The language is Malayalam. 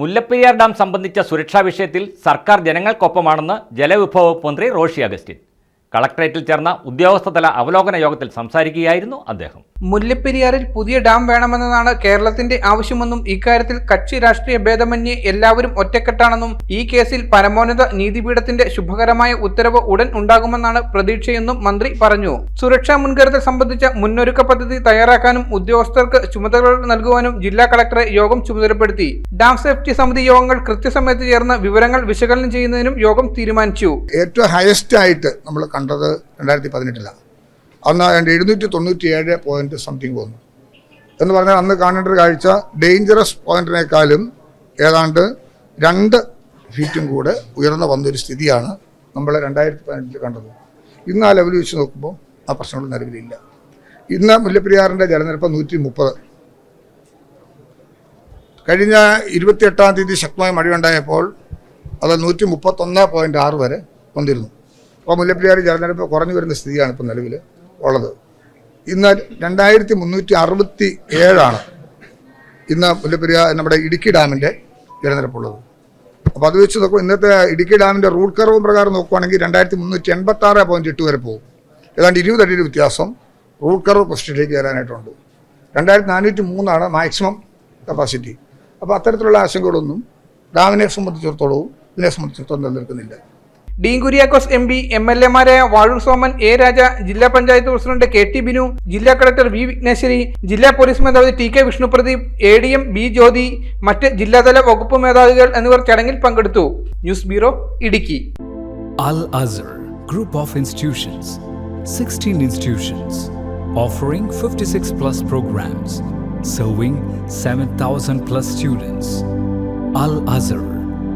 മുല്ലപ്പെരിയാർ ഡാം സംബന്ധിച്ച സുരക്ഷാ വിഷയത്തിൽ സർക്കാർ ജനങ്ങൾക്കൊപ്പമാണെന്ന് ജലവിഭവ വകുപ്പ് മന്ത്രി റോഷി അഗസ്റ്റിൻ. കളക്ടറേറ്റിൽ ചേർന്ന ഉദ്യോഗസ്ഥതല അവലോകന യോഗത്തിൽ സംസാരിക്കുകയായിരുന്നു അദ്ദേഹം. മുല്ലപ്പെരിയാറിൽ പുതിയ ഡാം വേണമെന്നതാണ് കേരളത്തിന്റെ ആവശ്യമെന്നും ഇക്കാര്യത്തിൽ കക്ഷി രാഷ്ട്രീയ ഭേദമന്യേ എല്ലാവരും ഒറ്റക്കെട്ടാണെന്നും ഈ കേസിൽ പരമോന്നത നീതിപീഠത്തിന്റെ ശുഭകരമായ ഉത്തരവ് ഉടൻ ഉണ്ടാകുമെന്നാണ് പ്രതീക്ഷയെന്നും മന്ത്രി പറഞ്ഞു. സുരക്ഷാ മുൻകരുതൽ സംബന്ധിച്ച മുന്നൊരുക്ക പദ്ധതി തയ്യാറാക്കാനും ഉദ്യോഗസ്ഥർക്ക് ചുമതലകൾ നൽകുവാനും ജില്ലാ കളക്ടറെ യോഗം ചുമതലപ്പെടുത്തി. ഡാം സേഫ്റ്റി സമിതി യോഗങ്ങൾ കൃത്യസമയത്ത് ചേർന്ന് വിവരങ്ങൾ വിശകലനം ചെയ്യുന്നതിനും യോഗം തീരുമാനിച്ചു. ഏറ്റവും ഹയസ്റ്റ് ആയിട്ട് നമ്മൾ കണ്ടത് രണ്ടായിരത്തി പതിനെട്ടിലാണ് അന്ന് അതിന്റെ എഴുന്നൂറ്റി തൊണ്ണൂറ്റി ഏഴ് പോയിന്റ് സംതിങ് വന്നു. എന്ന് പറഞ്ഞാൽ അന്ന് കാണേണ്ട ഒരു കാഴ്ച ഡേഞ്ചറസ് പോയിന്റിനേക്കാളും ഏതാണ്ട് രണ്ട് ഫീറ്റും കൂടെ ഉയർന്നു വന്നൊരു സ്ഥിതിയാണ് നമ്മൾ രണ്ടായിരത്തി പതിനെട്ടിൽ കണ്ടത്. ഇന്ന് ആ ലെവൽ വെച്ച് നോക്കുമ്പോൾ ആ പ്രശ്നങ്ങൾ നിലവിലില്ല. ഇന്ന് മുല്ലപ്പെരിയാറിന്റെ ജലനിരപ്പ് നൂറ്റി മുപ്പത് കഴിഞ്ഞ ഇരുപത്തിയെട്ടാം തീയതി ശക്തമായ മഴയുണ്ടായപ്പോൾ അത് നൂറ്റി മുപ്പത്തൊന്ന് പോയിന്റ് ആറ് വരെ വന്നിരുന്നു. അപ്പോൾ മുല്ലപ്പെരിയാർ ജലനിരപ്പ് കുറഞ്ഞു വരുന്ന സ്ഥിതിയാണ് ഇപ്പോൾ നിലവിൽ ഉള്ളത്. ഇന്ന് രണ്ടായിരത്തി മുന്നൂറ്റി അറുപത്തി ഏഴാണ് ഇന്ന് മുല്ലപ്പെരിയാർ നമ്മുടെ ഇടുക്കി ഡാമിന്റെ ജലനിരപ്പുള്ളത്. അപ്പോൾ അത് വെച്ച് നോക്കുമ്പോൾ ഇന്നത്തെ ഇടുക്കി ഡാമിന്റെ റൂൾ കർവ് പ്രകാരം നോക്കുവാണെങ്കിൽ രണ്ടായിരത്തി മുന്നൂറ്റി എൺപത്തി ആറ് പോയിന്റ് എട്ട് വരെ പോകും. ഏതാണ്ട് ഇരുപത് വ്യത്യാസം റൂൾ കർവ് പൊസിഷനിലേക്ക് വരാനായിട്ടുണ്ട്. രണ്ടായിരത്തി നാനൂറ്റി മൂന്നാണ് മാക്സിമം കപ്പാസിറ്റി. അപ്പോൾ അത്തരത്തിലുള്ള ആശങ്കകളൊന്നും ഡാമിനെ സംബന്ധിച്ചിടത്തോളവും ഇതിനെ സംബന്ധിച്ചിടത്തോളം നിലനിൽക്കുന്നില്ല. Dean Kuriakose M P M L എമാരായ Vazhoor Soman A Raja ജില്ലാ panchayat president K T Binu ജില്ലാ കളക്ടർ വി വിഘ്നേശ്വരി ജില്ലാ പോലീസ് മേധാവി T K Vishnu Pradeep A D M B Jyothi മറ്റ് ജില്ലാതല വകുപ്പ് മേധാവികൾ എന്നിവർ ചടങ്ങിൽ പങ്കെടുത്തു news bureau Idukki Al Azhar group of institutions 16 institutions offering 56 plus programs, serving 7,000 plus students. Al Azhar,